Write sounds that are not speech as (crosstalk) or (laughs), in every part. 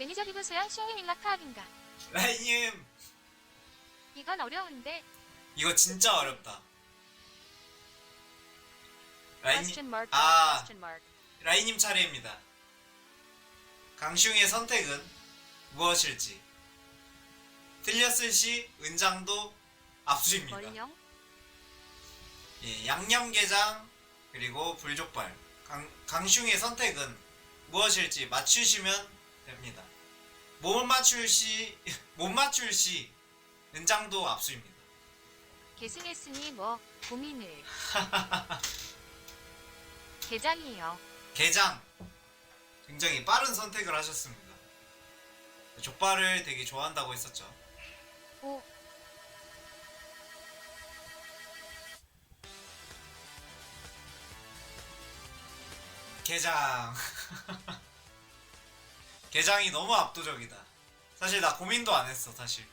매니저 소양 시오인 일라 카합인가? 라이님 이건 어려운데. 이거 진짜 어렵다. 라이님 Question mark. 아. Question mark. 라이님 차례입니다. 강슝의 선택은 무엇일지 틀렸을 시 은장도 압수입니다. 예, 양념게장 그리고 불족발 강, 강슝의 선택은 무엇일지 맞추시면 됩니다. 못 맞출 시, 못 맞출 시 은장도 압수입니다. 계승했으니 뭐 고민을. (laughs) 게장이요. 게장 굉장히 빠른 선택을 하셨습니다. 족발을 되게 좋아한다고 했었죠. 오. 게장 (laughs) 게장이 너무 압도적이다. 사실 나 고민도 안 했어 사실.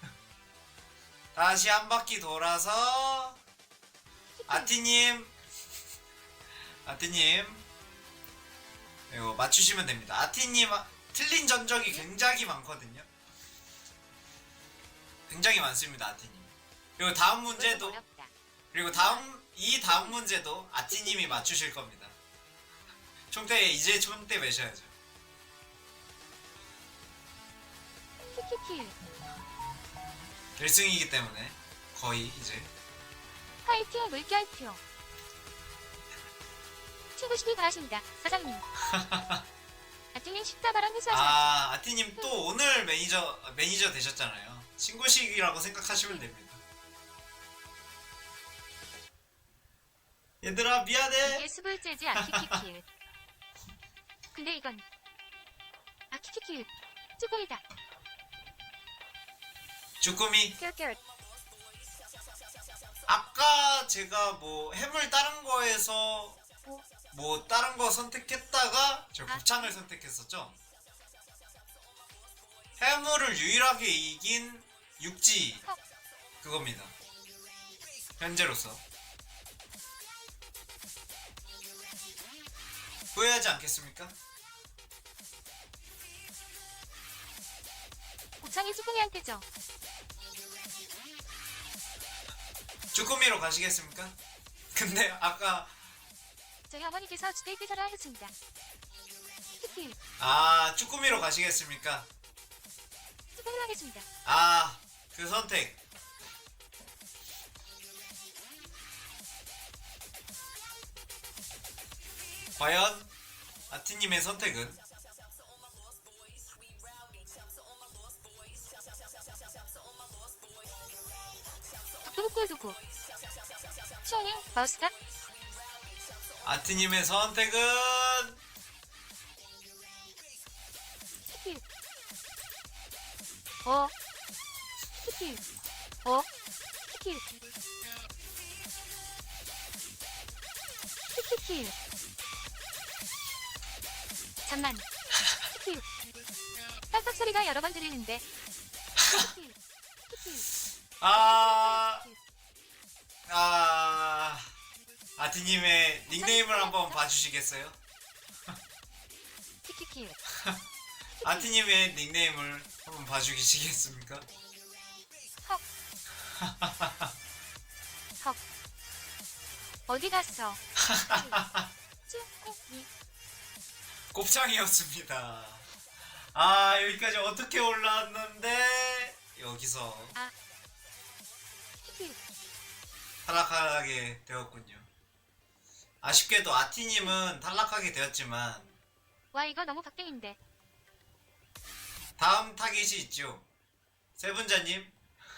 (laughs) 다시 한 바퀴 돌아서 아티님 아티님 이거 맞추시면 됩니다. 아티님 아- 틀린 전적이 굉장히 많거든요. 굉장히 많습니다 아티님. 그리고 다음 문제도. 그리고 다음 이 다음 문제도 아티님이 맞추실 겁니다. 총대 이제 총대 매셔야죠. 키키키. 결승이기 때문에 거의 이제 화이팅 물결표. 친구시기 바라십니다. 사장님. (laughs) 아티님 식사 발언 회수하셔야죠. 아 아티님 또 오늘 매니저 매니저 되셨잖아요. 친구식이라고 생각하시면 됩니다. 얘들아 미안해. 이게 스불재지 아키키키. 근데 이건 아키키키. 쭈꾸미다. 주꾸미 Carrot. 아까 제가 뭐 해물 다른 거에서 오. 뭐 다른 거 선택했다가 저 아. 곱창을 선택했었죠. 해물을 유일하게 이긴 육지 어. 그겁니다. 현재로서 후회하지 않겠습니까? 곱창이 쭈꾸미한테죠. 주꾸미로 가시겠습니까? 근데 아까 저희 어머니께서 주데이트 사를 하셨습니다. 아 쭈꾸미로 가시겠습니까? 쭈꾸미로 하겠습니다. 아 그 선택 과연 아티님의 선택은 뚝뚝뚝뚝. 시오인 마우스가 아티님의 선택은 키키. 어. 키키. 어. 키키. 키키키. 잠만. 키키. 딸깍 소리가 여러 번 들리는데. 키키. 키키. 아, 아, 아티님의 닉네임을 한번 봐주시겠어요? 키키키. (laughs) 아티님의 닉네임을 한번 봐주시겠습니까? 헉. (laughs) 헉. 어디 갔어? (laughs) 쭈꾸미. 곱창이었습니다. 아, 여기까지 어떻게 올라왔는데, 여기서 아. 탈락하게 되었군요. 아쉽게도 아티님은 탈락하게 되었지만, 와 이거 너무 박빙인데. 다음 타깃이 있죠. 세분자님,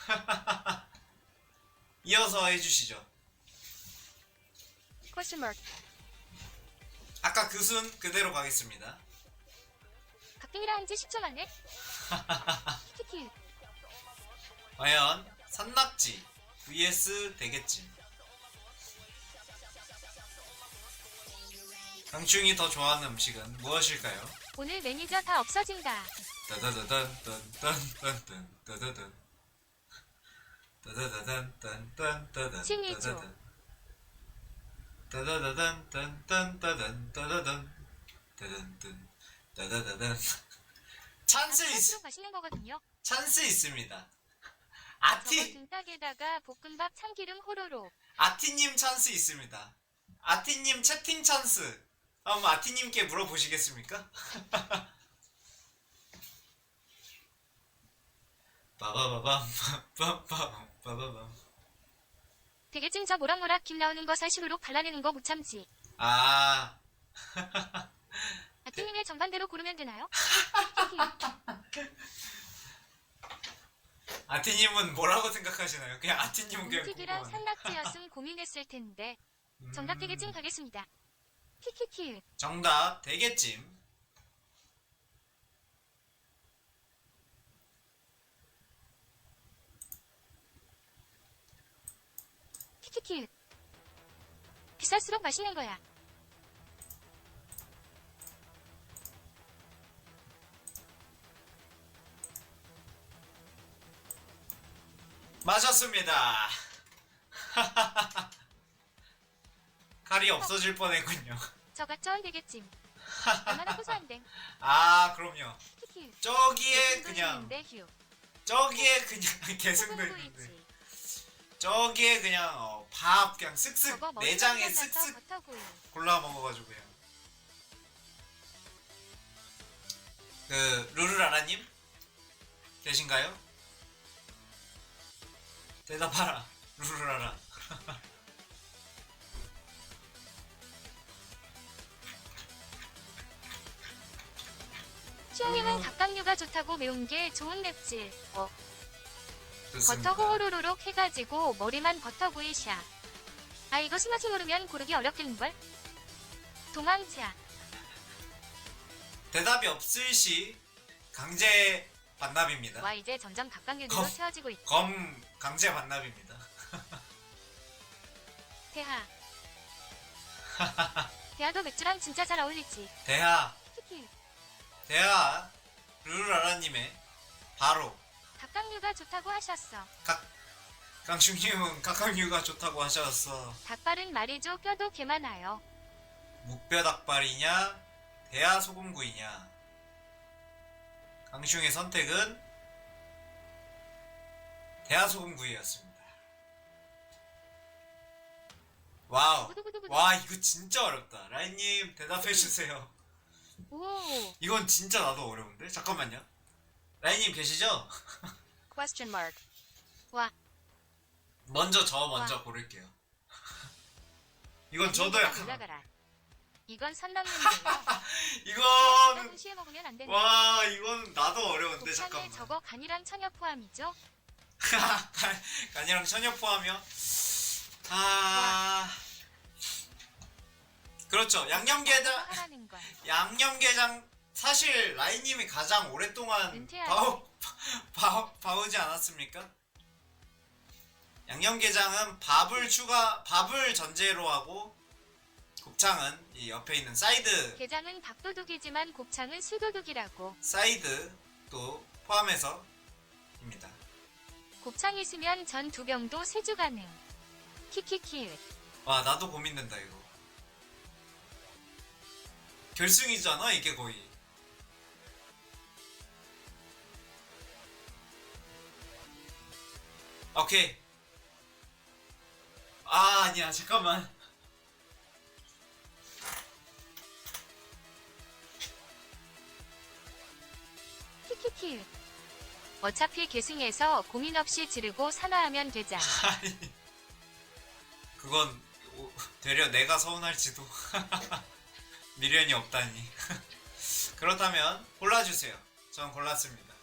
(laughs) 이어서 해주시죠. Question mark. 아까 그 순 그대로 가겠습니다. 박빙이라 한지 10초 만에. (laughs) 키키. 과연 산낙지 vs 대게찜. 강충이 더 좋아하는 음식은 무엇일까요? 오늘 매니저 다 없어진다. 칭이죠. 따다다단딴딴따단 따다단 따단딴 따다다단 찬스 있, 할수록 맛있는 거거든요. 찬스 있습니다. 아티 등딱에다가 볶음밥 참기름 호로로. 아티님 찬스 있습니다. 아티님 채팅 찬스. 한번 아티님께 물어보시겠습니까? (laughs) 빠바바밤 빠바밤 빠바밤 되게 찜 저 모락모락 김 나오는 거 살시루룩 발라내는 거 못 참지. 아 (laughs) 아티님의 정반대로 고르면 되나요? (laughs) 아티님은 뭐라고 생각하시나요? 그냥 아티님은 그냥 문튀기랑 궁금하네. 산낙지였음 고민했을 텐데. 음, 정답 되게찜 가겠습니다. 키키키. 정답 대게찜 키키키. 비쌀수록 맛있는 거야. 맞았습니다. (laughs) 칼이 없어질 뻔했군요. 저가 쩐 되게찜. 얼마나 고소한데. 아 그럼요. 저기에 그냥. 저기에 그냥 계승도 있는데. 저기에 그냥 어, 밥 그냥 쓱쓱 내장에 쓱쓱. 골라 먹어가지고 그냥 그 루루라라님 되신가요? 대답하라 루루라라 시오님은 닭강류가 좋다고 매운 게 좋은 맵질. 어, 좋습니다. 버터 호로로록 해가지고 머리만 버터구이 샤. 아 이거 스마트 모르면 고르기 어렵겠는걸? 도망차. 대답이 없을 시 강제 반납입니다. 와 이제 점점 닭강류로 거- 채워지고 있다. 검 강제 반납입니다. (laughs) 대하. 대하도 맥주랑 진짜 잘 어울리지. 대하 키키. 대하 루루라라님의 바로 닭강류가 좋다고 하셨어. 각 강충님은 각각류가 좋다고 하셨어. 닭발은 말이죠 뼈도 개 많아요. 묵뼈 닭발이냐 대하 소금구이냐 강슝의 선택은 대하 소금구이였습니다. 와우. 와 이거 진짜 어렵다. 라인님 대답해 주세요. 오. 이건 진짜 나도 어려운데 잠깐만요. 라인님 계시죠? Question mark. 와. 먼저 저 먼저 와. 고를게요. (laughs) 이건 저도 약간 올라가라. 이건 선 넘는데요. (laughs) 이건 동시에 먹으면 안 된다. 와 이건 나도 어려운데 잠깐만 저거 간이랑 천엽 포함이죠? 간- (laughs) 간이랑 천엽 포함이요? 아 그렇죠 양념게장. 양념게장 사실 라인님이 가장 오랫동안. 봐오, 봐, 봐오지 않았습니까? 양념게장은 밥을 추가 밥을 전제로 하고 곱창은 이 옆에 있는 사이드 게장은 밥도둑이지만 곱창은 술도둑이라고. 사이드 또 포함해서 입니다. 곱창 있으면 전 두 병도 세주 가능. 키키키. 와 나도 고민된다 이거 결승이잖아 이게 거의 오케이 아 아니야 잠깐만 키키키. 어차피 계승해서 고민 없이 지르고 산화하면 되잖아. 아니 그건 오- 되려 내가 서운할지도. (laughs) 미련이 없다니. (laughs) 그렇다면 골라주세요. 전 골랐습니다.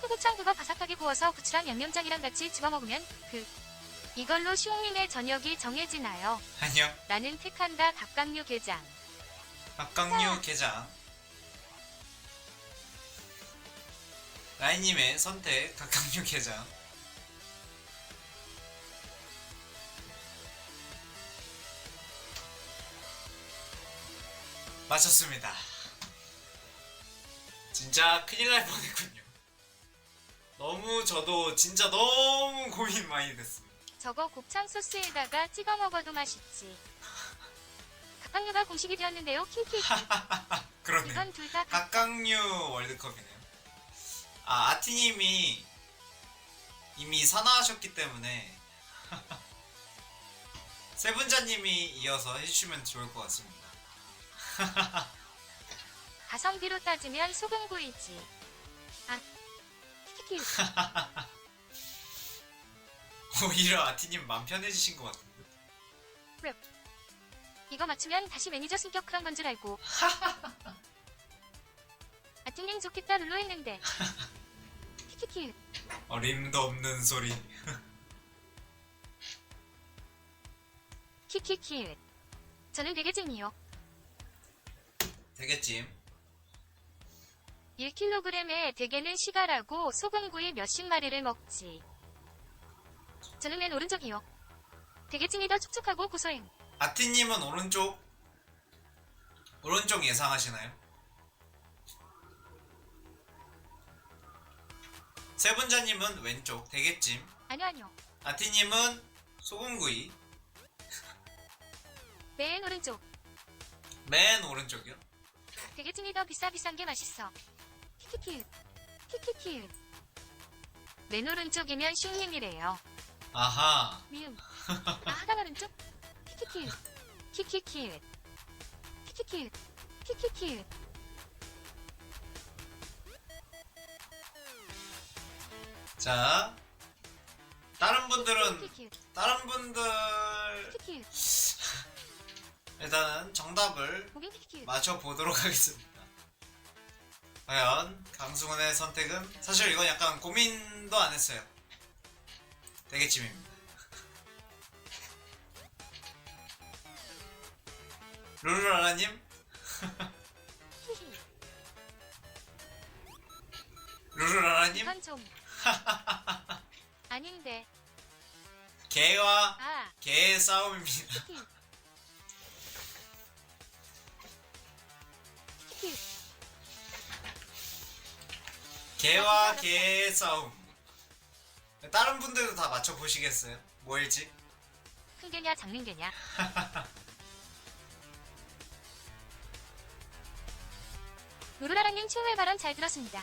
흑곱창 그거 바삭하게 구워서 부추랑 양념장이랑 같이 집어 먹으면 그 이걸로 시옹님의 저녁이 정해지나요? 아니요. 나는 택한다 닭강류 게장. 박강류 게장. 라인님의 선택 박강류 게장. 맞췄습니다. 진짜 큰일 날 뻔했군요. 너무 저도 진짜 너무 고민 많이 됐습니다 저거 곱창 소스에다가 찍어 먹어도 맛있지. 각각류가 공식이 되었는데요. 킬킬. (laughs) 그러네. 이건 둘 다 각각류 월드컵이네요. 아 아티님이 이미 산화하셨기 때문에 (laughs) 세분자님이 이어서 해주시면 좋을 것 같습니다. (laughs) 가성비로 따지면 소금구이지. 아, 킬킬. 오히려 아티님 맘 편해지신 것 같은데. 이거 맞추면 다시 매니저 승격 그런 건 줄 알고. (laughs) 아팅님 좋겠다 룰로 했는데. 키키키. 어림도 없는 소리. (laughs) 키키키. 저는 되게 찜이요. 되겠지. 1kg에 대게는 시가라고 소금구이 몇십 마리를 먹지. 저는 맨 오른쪽이요. 되게 더 촉촉하고 고소해. 아티님은 오른쪽 오른쪽 예상하시나요? 세분자님은 왼쪽 대게찜 아니요 아니요. 아티님은 소금구이 (laughs) 맨 오른쪽. 맨 오른쪽이요? 되게 찜이 더 비싸 비싼 게 맛있어. 키키키. 키키키. 맨 오른쪽이면 슝님이래요. 아하 미음. 아, 하단 오른쪽? 키키키. 키키키. 키키키. 키키키. 자 다른 분들은 키키키. 다른 분들 키키키. 일단은 정답을 무빙 키키키. 맞춰 보도록 (laughs) 하겠습니다. 과연 강승훈의 선택은 사실 이건 약간 고민도 안 했어요. 대게찜입니다. 루루라라님, 히히. (laughs) 루루라라님, 이건 좀. 아닌데. 개와 아, 개의 싸움입니다. 개와 개의 싸움. 다른 분들도 다 맞춰 보시겠어요? 뭐일지? 큰 개냐 작는 개냐? 루루라라님 최후의 발언 잘 들었습니다.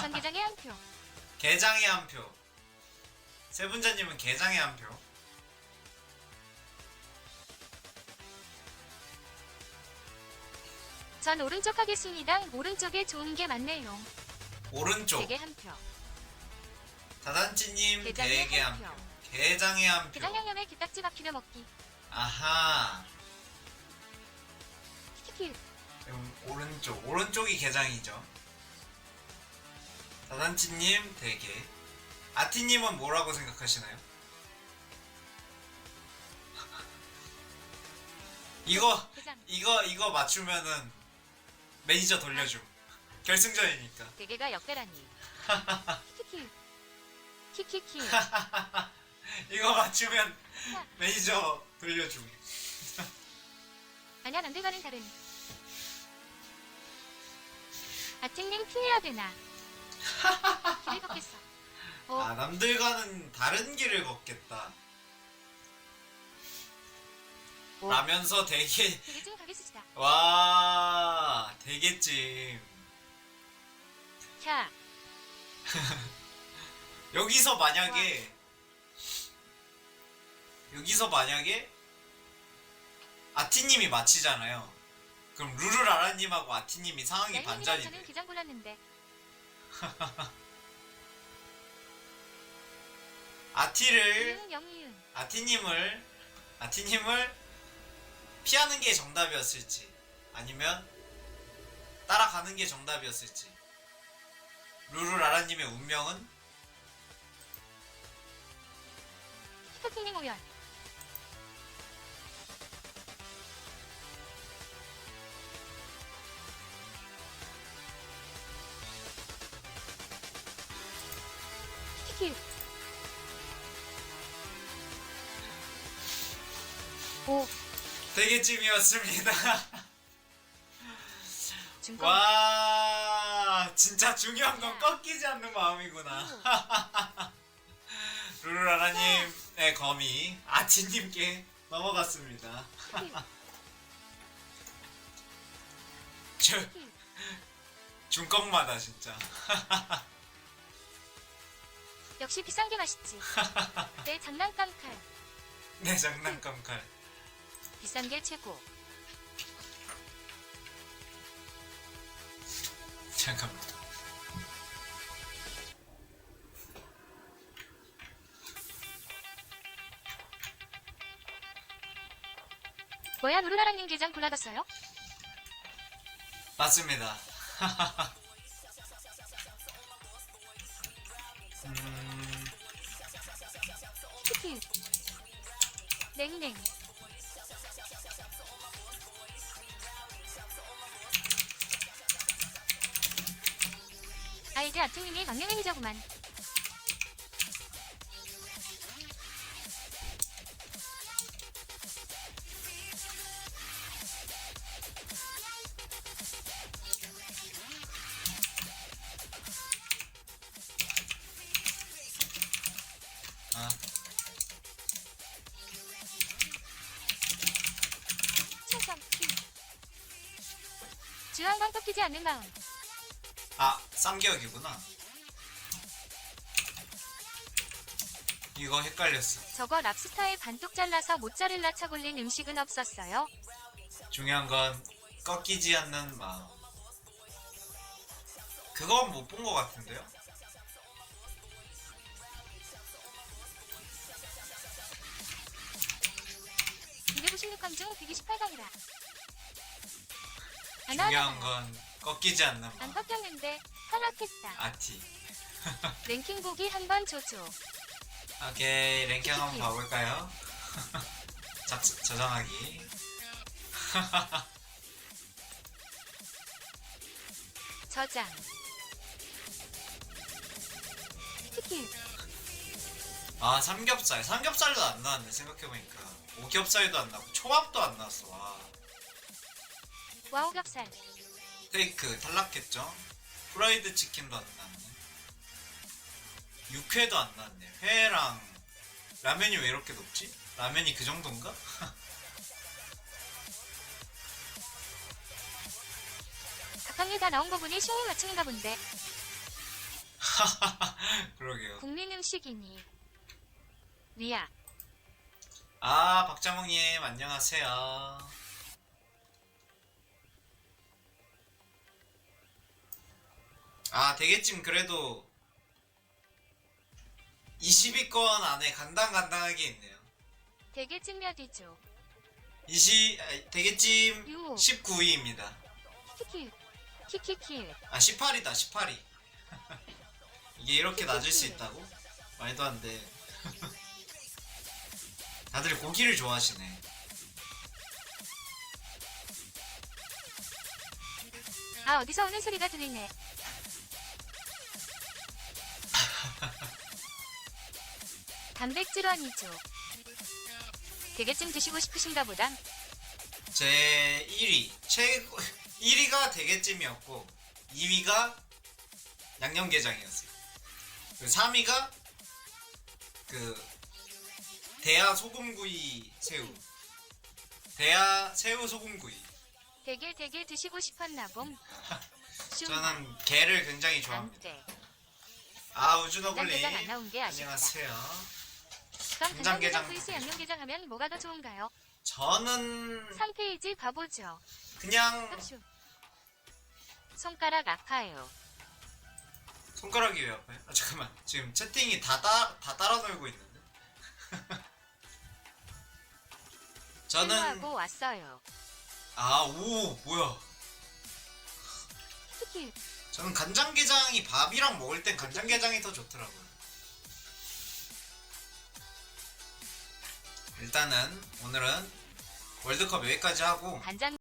전 계장에 한 표. (laughs) 개장에 한 표. 세분자님은 개장에 한 표. 전 오른쪽 하겠습니다. 오른쪽에 좋은 게 많네요. 오른쪽. 대게 한 표. 게장에 대게 한한 표. 표. 게장에 한 표. 게장 양념에 게딱지 박히려 먹기. 아하. 키키키. 그럼 오른쪽. 오른쪽이 게장이죠. 다단찌님 대게. 아티님은 뭐라고 생각하시나요? (laughs) 이거 게장. 이거 이거 맞추면은 매니저 돌려줌. 결승전이니까. 대게가 역대라니. (laughs) 키키키. 키키키. (laughs) 이거 맞추면 매니저 돌려줌. (laughs) 아니야 남들과는 다른. 아팅님 피해야 되나? (laughs) 길을 걷겠어. 어, 아 남들과는 다른 길을 걷겠다. 어. 라면서 되게 되게 좀 가겠습니다. 와 되겠지. 캬. 여기서 만약에 여기서 만약에 아티님이 맞히잖아요. 그럼 루루라라님하고 아티님이 상황이 양념이랑 반전이 돼. 게장 골랐는데. (laughs) 아티를. 아티님을 아티님을 피하는 게 정답이었을지 아니면 따라가는 게 정답이었을지 루루라라님의 운명은 히커킹님 오열. 키키키. 오, 대게찜이었습니다. 와 진짜 중요한 건 꺾이지 않는 마음이구나. 루루라라님 의 검이 아티님께 넘어갔습니다. 저 중꺽마다 진짜. 역시 비싼 게 맛있지. 내 장난감 칼. 내 장난감 칼. 비싼 게 최고. 잠깐만. 뭐야 루루라라님 계장 골라봤어요? 맞습니다. (laughs) 음, 키키. 냉냉. 아 이제 아트님이 막내매니저구만. 않는 마음. 아, 쌈기역이구나. 이거 헷갈렸어. 저거 랍스타에 반뚝 잘라서 모짜렐라 차골린 음식은 없었어요. 중요한 건 꺾이지 않는 마음. 그건 못 본 것 같은데요? 256강 중 128강이다. 중요한 건 꺾이지 않는 안 마음. 꺾였는데 탈락했다. 아티. 랭킹 보기 한번 줘줘. 오케이, 랭킹 한번 봐볼까요? (laughs) 작, 저장하기. (laughs) 저장. 치킨. 아, 삼겹살. 삼겹살도 안 나왔네, 생각해보니까. 오겹살도 안 나왔고, 초밥도 안 나왔어, 와. 와우 겹살. 스테이크 탈락했죠? 프라이드 치킨도 안 나왔네. 육회도 안 나왔네. 회랑 라면이 왜 이렇게 높지? 라면이 그 정도인가? (laughs) 각각이 다 나온 거 보니 쉬운 맞춤인가 본데. (laughs) 그러게요. 국민 음식이니. 리아. 아, 박자몽님, 안녕하세요. 아, 대게찜 그래도 20위권 안에 간당간당하게 있네요. 되게 찐몇이죠. 20, 아, 유. 19위입니다. 키키키. 키키키. 아 18이다 18위 (laughs) 이게 이렇게 낮을 수 있다고? 말도 안 돼 (laughs) 다들 고기를 좋아하시네 아 어디서 오는 소리가 들리네. 단백질 원이죠. 대게찜 드시고 싶으신가 보다. 제 1위 최고 1위가 대게찜이었고 2위가 양념게장이었어요 그 3위가 그 대하 소금구이 새우 대하 새우 소금구이 되게 되게 드시고 싶었나 봄. (laughs) 저는 게를 굉장히 좋아합니다. 아 아쉽다. 안녕하세요 그럼 간장게장 vs 양념게장 하면 뭐가 더 좋은가요? 저는 3페이지 봐보죠. 그냥 흡수. 손가락 아파요. 손가락이 왜 아파요? 아 잠깐만 지금 채팅이 다, 따, 다 따라 놀고 있는데 (laughs) 저는 하고 왔어요. 아 오 뭐야 특히 저는 간장게장이 밥이랑 먹을 땐 간장게장이 더 좋더라고요 일단은 오늘은 월드컵 여기까지 하고